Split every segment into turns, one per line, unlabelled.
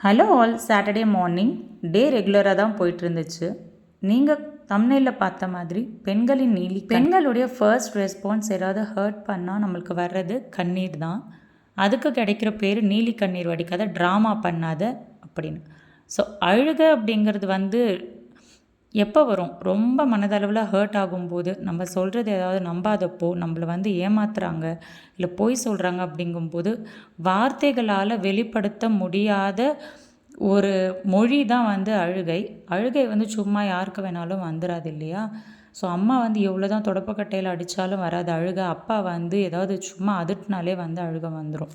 Hello all Saturday morning day ரெகுலராக தான் போயிட்டு இருந்துச்சு நீங்கள் தமிழில் பார்த்த மாதிரி பெண்களின் நீலி பெண்களுடைய ஃபர்ஸ்ட் ரெஸ்பான்ஸ் ஏதாவது ஹர்ட் பண்ணால் நம்மளுக்கு வர்றது கண்ணீர் தான். அதுக்கு கிடைக்கிற பேர் நீலி கண்ணீர் வடிக்காத ட்ராமா பண்ணாத அப்படின்னு. ஸோ அழுக அப்படிங்கிறது வந்து எப்போ வரும்? ரொம்ப மனதளவில் ஹர்ட் ஆகும்போது நம்ம சொல்கிறது ஏதாவது நம்பாதப்போ நம்மளை வந்து ஏமாத்துறாங்க இல்லை பொய் சொல்கிறாங்க அப்படிங்கும்போது வார்த்தைகளால் வெளிப்படுத்த முடியாத ஒரு மொழி தான் வந்து அழுகை. அழுகை வந்து சும்மா யாருக்கு வேணாலும் வந்துடாது இல்லையா? ஸோ அம்மா வந்து எவ்வளோ தான் தொடப்பக்கட்டையில் அடித்தாலும் வராது. அழுக அப்பா வந்து ஏதாவது சும்மா அதட்டினாலே வந்து அழுக வந்துடும்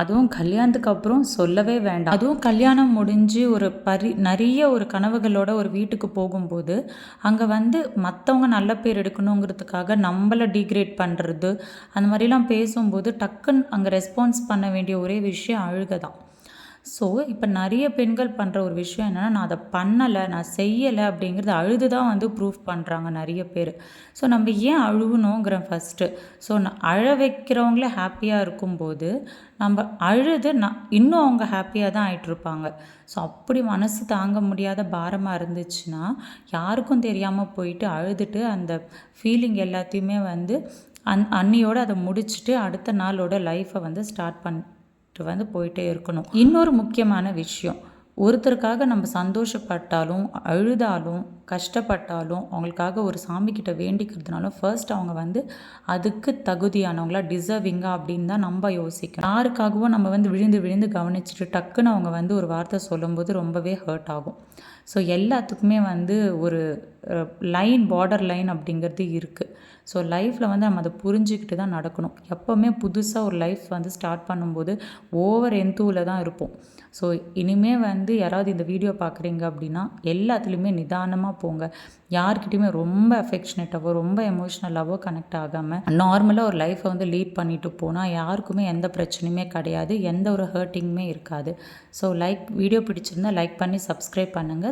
அதுவும் கல்யாணத்துக்கு அப்புறம் சொல்லவே வேண்டாம். அதுவும் கல்யாணம் முடிஞ்சு ஒரு பரி நிறைய ஒரு கனவுகளோட ஒரு வீட்டுக்கு போகும்போது அங்கே வந்து மற்றவங்க நல்ல பேர் எடுக்கணுங்கிறதுக்காக நம்மளை டிகிரேட் பண்ணுறது அந்த மாதிரிலாம் பேசும்போது டக்குன்னு அங்கே ரெஸ்பான்ஸ் பண்ண வேண்டிய ஒரே விஷயம் அழுக தான். ஸோ இப்போ நிறைய பெண்கள் பண்ணுற ஒரு விஷயம் என்னென்னா நான் அதை பண்ணலை நான் செய்யலை அப்படிங்கிறது அழுது தான் வந்து ப்ரூஃப் பண்ணுறாங்க நிறைய பேர். ஸோ நம்ம ஏன் அழுகணுங்கிற ஃபஸ்ட்டு ஸோ நான் அழ வைக்கிறவங்களே ஹாப்பியாக இருக்கும்போது நம்ம அழுது நான் இன்னும் அவங்க ஹாப்பியாக தான் ஆகிட்டுருப்பாங்க ஸோ அப்படி மனசு தாங்க முடியாத பாரமாக இருந்துச்சுன்னா யாருக்கும் தெரியாமல் போயிட்டு அழுதுட்டு அந்த ஃபீலிங் எல்லாத்தையுமே வந்து அன் அன்னியோடு அதை முடிச்சுட்டு அடுத்த நாளோட லைஃப்பை வந்து ஸ்டார்ட் பண் வந்து போயிட்டே இருக்கணும். இன்னொரு முக்கியமான விஷயம் ஒருத்தருக்காக நம்ம சந்தோஷப்பட்டாலும் அழுதாலும் கஷ்டப்பட்டாலும் அவங்களுக்காக ஒரு சாமிக்கிட்ட வேண்டிக்கிறதுனாலும் ஃபர்ஸ்ட் அவங்க வந்து அதுக்கு தகுதியானவங்களா டிசர்விங்காக அப்படின்னு தான் நம்ம யோசிக்கணும். யாருக்காகவும் நம்ம வந்து விழுந்து விழுந்து கவனிச்சுட்டு டக்குன்னு அவங்க வந்து ஒரு வார்த்தை சொல்லும்போது ரொம்பவே ஹர்ட் ஆகும். ஸோ எல்லாத்துக்குமே வந்து ஒரு லைன் பார்டர் லைன் அப்படிங்கிறது இருக்குது ஸோ லைஃப்பில் வந்து நம்ம அதை புரிஞ்சுக்கிட்டு தான் நடக்கணும். எப்போவுமே புதுசாக ஒரு லைஃப் வந்து ஸ்டார்ட் பண்ணும்போது ஓவர் எந்தூவில் தான் இருப்போம். ஸோ இனிமேல் வந்து யாராவது இந்த வீடியோ பார்க்குறீங்க அப்படின்னா எல்லாத்துலேயுமே நிதானமாக போங்க. யார்கிட்டையுமே ரொம்ப அஃபெக்ஷனேட்டாவோ ரொம்ப எமோஷ்னலாகவோ கனெக்ட் ஆகாமல் நார்மலாக ஒரு லைஃப்பை வந்து லீட் பண்ணிட்டு போனால் யாருக்குமே எந்த பிரச்சனையுமே கிடையாது எந்த ஒரு ஹர்ட்டிங்குமே இருக்காது. ஸோ லைக் வீடியோ பிடிச்சிருந்தா லைக் பண்ணி சப்ஸ்கிரைப் பண்ணுங்கள்